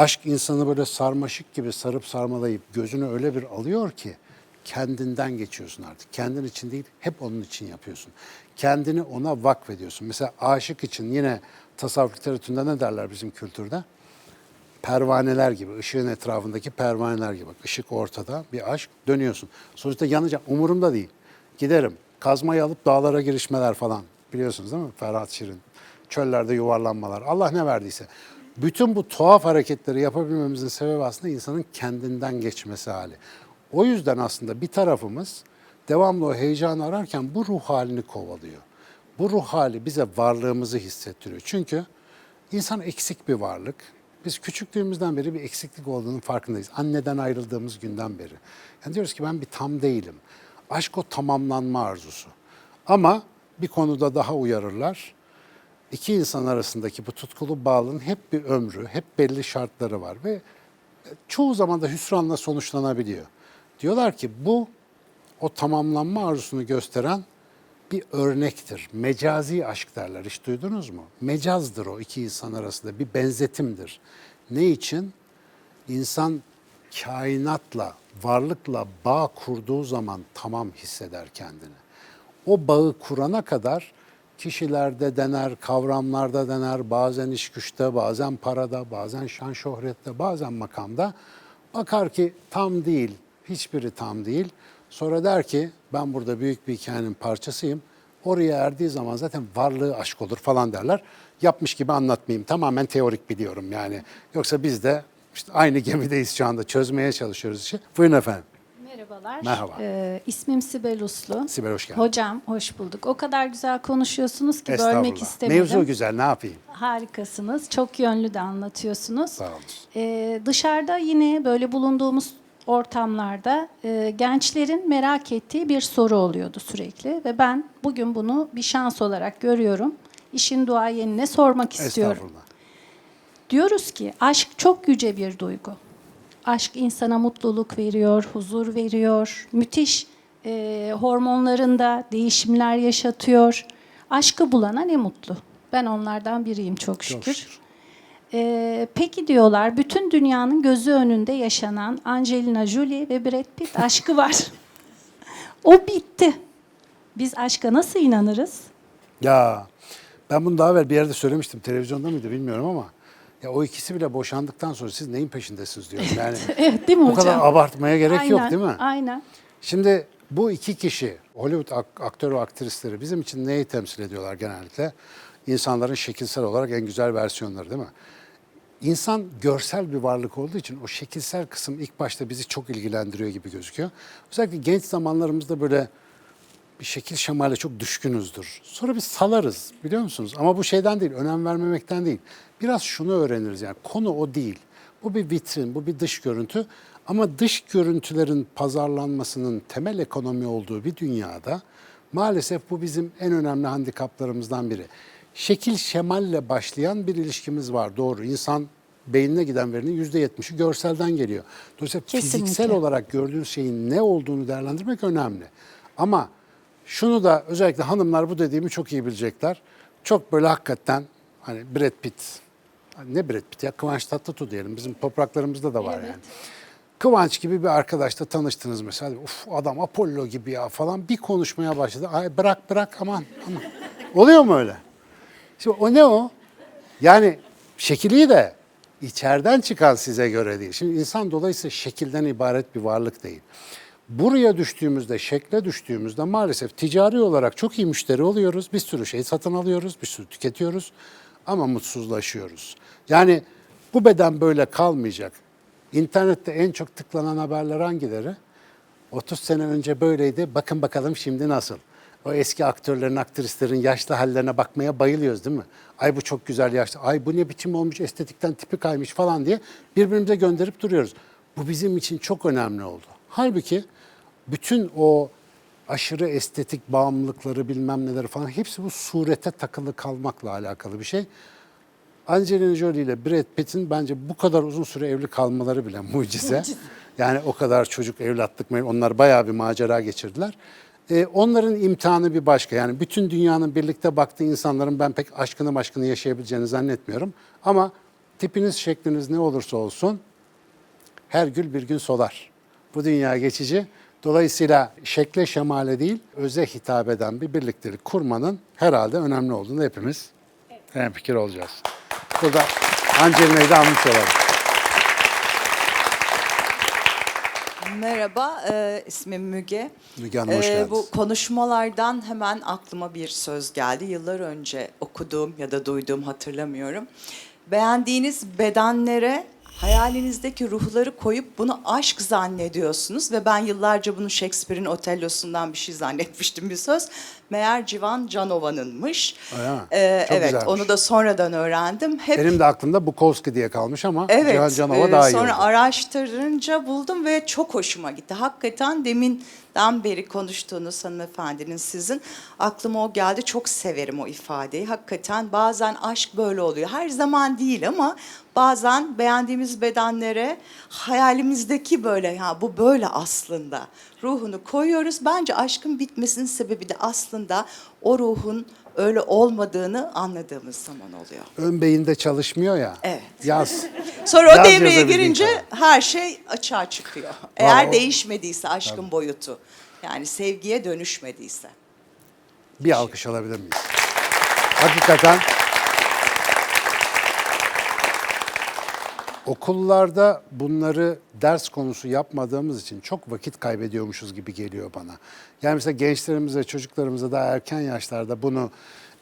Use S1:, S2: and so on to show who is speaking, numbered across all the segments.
S1: Aşk insanı böyle sarmaşık gibi sarıp sarmalayıp gözünü öyle bir alıyor ki kendinden geçiyorsun artık. Kendin için değil, hep onun için yapıyorsun. Kendini ona vakfediyorsun. Mesela aşık için yine tasavvuf literatüründe ne derler bizim kültürde? pervaneler gibi, ışığın etrafındaki pervaneler gibi. Bak, ışık ortada, bir aşk, dönüyorsun. Sonuçta yanacak, umurumda değil. Giderim, kazmayı alıp dağlara girişmeler falan. Biliyorsunuz değil mi? Ferhat Şirin. Çöllerde yuvarlanmalar. Allah ne verdiyse. Bütün bu tuhaf hareketleri yapabilmemizin sebebi aslında insanın kendinden geçmesi hali. O yüzden aslında bir tarafımız devamlı o heyecanı ararken bu ruh halini kovalıyor. Bu ruh hali bize varlığımızı hissettiriyor. Çünkü insan eksik bir varlık. Biz küçüklüğümüzden beri bir eksiklik olduğunun farkındayız. Anneden ayrıldığımız günden beri. Yani diyoruz ki ben bir tam değilim. Aşk o tamamlanma arzusu. Ama bir konuda daha uyarırlar. İki insan arasındaki bu tutkulu bağlılığın hep bir ömrü, hep belli şartları var ve çoğu zaman da hüsranla sonuçlanabiliyor. Diyorlar ki bu o tamamlanma arzusunu gösteren bir örnektir. Mecazi aşk derler. Hiç duydunuz mu? Mecazdır o iki insan arasında bir benzetimdir. Ne için? İnsan kainatla, varlıkla bağ kurduğu zaman tamam hisseder kendini. O bağı kurana kadar kişilerde dener, kavramlarda dener, bazen iş güçte, bazen parada, bazen şan şöhrette, bazen makamda. Bakar ki tam değil, hiçbiri tam değil. Sonra der ki ben burada büyük bir hikayenin parçasıyım. Oraya erdiği zaman zaten varlığı aşk olur falan derler. Yapmış gibi anlatmayayım. Tamamen teorik biliyorum yani. Yoksa biz de işte aynı gemideyiz şu anda. Çözmeye çalışıyoruz işi. Buyurun efendim.
S2: Merhabalar.
S1: Merhaba.
S2: Ee, ismim Sibel Uslu.
S1: Sibel hoş geldin.
S2: Hocam hoş bulduk. O kadar güzel konuşuyorsunuz ki bölmek istemedim.
S1: Mevzu güzel ne yapayım?
S2: Harikasınız. Çok yönlü de anlatıyorsunuz.
S1: Sağ olun.
S2: Ee, dışarıda yine böyle bulunduğumuz ortamlarda e, gençlerin merak ettiği bir soru oluyordu sürekli ve ben bugün bunu bir şans olarak görüyorum. İşin duayenine sormak istiyorum.
S1: Estağfurullah.
S2: Diyoruz ki aşk çok yüce bir duygu. Aşk insana mutluluk veriyor, huzur veriyor, müthiş e, hormonlarında değişimler yaşatıyor. Aşkı bulana ne mutlu. Ben onlardan biriyim çok şükür.
S1: şükür.
S2: E, peki diyorlar bütün dünyanın gözü önünde yaşanan Angelina Jolie ve Brad Pitt aşkı var. o bitti. Biz aşka nasıl inanırız?
S1: Ya ben bunu daha evvel bir yerde söylemiştim. Televizyonda mıydı bilmiyorum ama ya o ikisi bile boşandıktan sonra siz neyin peşindesiniz diyorum. Yani
S2: evet değil mi hocam?
S1: kadar abartmaya gerek yok
S2: Aynen,
S1: değil mi?
S2: Aynen.
S1: Şimdi bu iki kişi Hollywood ak- aktör ve aktrisleri bizim için neyi temsil ediyorlar genellikle? İnsanların şekilsel olarak en güzel versiyonları değil mi? İnsan görsel bir varlık olduğu için o şekilsel kısım ilk başta bizi çok ilgilendiriyor gibi gözüküyor. Özellikle genç zamanlarımızda böyle bir şekil şemale çok düşkünüzdür. Sonra biz salarız biliyor musunuz? Ama bu şeyden değil, önem vermemekten değil. Biraz şunu öğreniriz yani konu o değil. Bu bir vitrin, bu bir dış görüntü. Ama dış görüntülerin pazarlanmasının temel ekonomi olduğu bir dünyada maalesef bu bizim en önemli handikaplarımızdan biri. Şekil şemalle başlayan bir ilişkimiz var doğru. İnsan beynine giden verinin %70'i görselden geliyor. Dolayısıyla
S2: Kesinlikle.
S1: fiziksel olarak gördüğün şeyin ne olduğunu değerlendirmek önemli. Ama şunu da özellikle hanımlar bu dediğimi çok iyi bilecekler. Çok böyle hakikaten hani Brad Pitt, hani ne Brad Pitt ya Kıvanç Tatlıtuğ diyelim bizim topraklarımızda da var
S2: Evet.
S1: yani. Kıvanç gibi bir arkadaşla tanıştınız mesela. Uf adam Apollo gibi ya falan bir konuşmaya başladı. Ay bırak bırak aman aman. Oluyor mu öyle? Şimdi o ne o? Yani şekili de içeriden çıkan size göre değil. Şimdi insan dolayısıyla şekilden ibaret bir varlık değil. Buraya düştüğümüzde, şekle düştüğümüzde maalesef ticari olarak çok iyi müşteri oluyoruz. Bir sürü şey satın alıyoruz, bir sürü tüketiyoruz ama mutsuzlaşıyoruz. Yani bu beden böyle kalmayacak. İnternette en çok tıklanan haberler hangileri? 30 sene önce böyleydi, bakın bakalım şimdi nasıl? O eski aktörlerin, aktrislerin yaşlı hallerine bakmaya bayılıyoruz değil mi? Ay bu çok güzel yaşlı, ay bu ne biçim olmuş, estetikten tipi kaymış falan diye birbirimize gönderip duruyoruz. Bu bizim için çok önemli oldu. Halbuki bütün o aşırı estetik bağımlılıkları bilmem neleri falan hepsi bu surete takılı kalmakla alakalı bir şey. Angelina Jolie ile Brad Pitt'in bence bu kadar uzun süre evli kalmaları bile mucize. Yani o kadar çocuk evlatlık, onlar bayağı bir macera geçirdiler. Ee, onların imtihanı bir başka. Yani bütün dünyanın birlikte baktığı insanların ben pek aşkını aşkını yaşayabileceğini zannetmiyorum. Ama Tipiniz, şekliniz ne olursa olsun her gül bir gün solar. Bu dünya geçici. Dolayısıyla şekle şemale değil, öze hitap eden bir birliktelik kurmanın herhalde önemli olduğunu hepimiz hemfikir olacağız. Burada Angelina'yı da almış olalım.
S3: Merhaba, e, ismim Müge.
S1: Müge Hanım, hoş
S3: E,
S1: geldiniz.
S3: Bu konuşmalardan hemen aklıma bir söz geldi. Yıllar önce okuduğum ya da duyduğum hatırlamıyorum. Beğendiğiniz bedenlere hayalinizdeki ruhları koyup bunu aşk zannediyorsunuz ve ben yıllarca bunu Shakespeare'in Otello'sundan bir şey zannetmiştim bir söz. Meğer Civan Canova'nınmış.
S1: Öyle mi?
S3: E,
S1: Çok
S3: evet,
S1: güzelmiş.
S3: onu da sonradan öğrendim. Hep
S1: Benim de aklımda Bukowski diye kalmış ama
S3: Evet.
S1: Cihan Canova
S3: e,
S1: daha iyi
S3: Sonra
S1: oldu.
S3: araştırınca buldum ve çok hoşuma gitti. Hakikaten deminden beri konuştuğunuz hanımefendinin sizin aklıma o geldi. Çok severim o ifadeyi. Hakikaten bazen aşk böyle oluyor. Her zaman değil ama bazen beğendiğimiz bedenlere hayalimizdeki böyle ya bu böyle aslında ruhunu koyuyoruz. Bence aşkın bitmesinin sebebi de aslında o ruhun öyle olmadığını anladığımız zaman oluyor.
S1: Ön beyinde çalışmıyor ya.
S3: Evet.
S1: Yaz.
S3: Sonra o
S1: Yaz
S3: devreye
S1: yazabildiğin
S3: girince her şey açığa çıkıyor. Eğer
S1: o-
S3: değişmediyse aşkın boyutu. Yani sevgiye dönüşmediyse.
S1: Bir alkış alabilir miyiz? Hakikaten okullarda bunları ders konusu yapmadığımız için çok vakit kaybediyormuşuz gibi geliyor bana. Yani mesela gençlerimize, çocuklarımıza daha erken yaşlarda bunu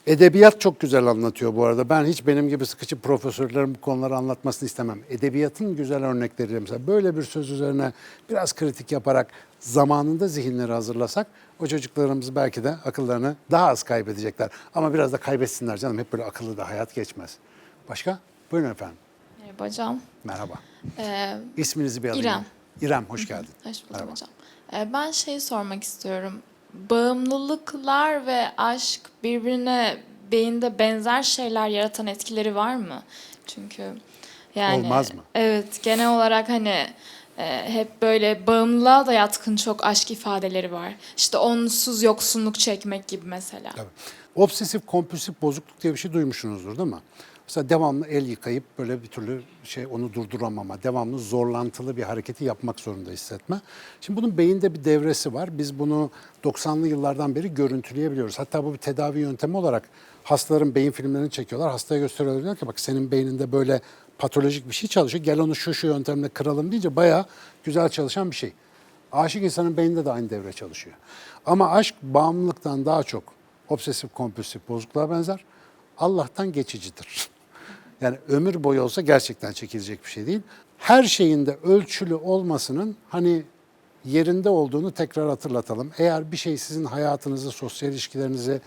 S1: edebiyat çok güzel anlatıyor bu arada. Ben hiç benim gibi sıkıcı profesörlerin bu konuları anlatmasını istemem. Edebiyatın güzel örnekleri mesela böyle bir söz üzerine biraz kritik yaparak zamanında zihinleri hazırlasak o çocuklarımız belki de akıllarını daha az kaybedecekler. Ama biraz da kaybetsinler canım. Hep böyle akıllı da hayat geçmez. Başka? Buyurun efendim.
S4: Merhaba hocam.
S1: Merhaba.
S4: Ee,
S1: İsminizi bir alayım.
S4: İrem.
S1: İrem hoş geldin.
S4: hoş bulduk
S1: Merhaba.
S4: hocam. Ee, ben şeyi sormak istiyorum. Bağımlılıklar ve aşk birbirine beyinde benzer şeyler yaratan etkileri var mı? Çünkü yani
S1: Olmaz mı?
S4: Evet, genel olarak hani e, hep böyle bağımlılığa da yatkın çok aşk ifadeleri var. İşte onsuz yoksunluk çekmek gibi mesela.
S1: Tabii. Obsesif kompulsif bozukluk diye bir şey duymuşsunuzdur değil mi? Mesela devamlı el yıkayıp böyle bir türlü şey onu durduramama, devamlı zorlantılı bir hareketi yapmak zorunda hissetme. Şimdi bunun beyinde bir devresi var. Biz bunu 90'lı yıllardan beri görüntüleyebiliyoruz. Hatta bu bir tedavi yöntemi olarak hastaların beyin filmlerini çekiyorlar. Hastaya gösteriyorlar diyor ki bak senin beyninde böyle patolojik bir şey çalışıyor. Gel onu şu şu yöntemle kıralım deyince bayağı güzel çalışan bir şey. Aşık insanın beyninde de aynı devre çalışıyor. Ama aşk bağımlılıktan daha çok obsesif kompulsif bozukluğa benzer. Allah'tan geçicidir. Yani ömür boyu olsa gerçekten çekilecek bir şey değil. Her şeyinde ölçülü olmasının hani yerinde olduğunu tekrar hatırlatalım. Eğer bir şey sizin hayatınızı, sosyal ilişkilerinizi,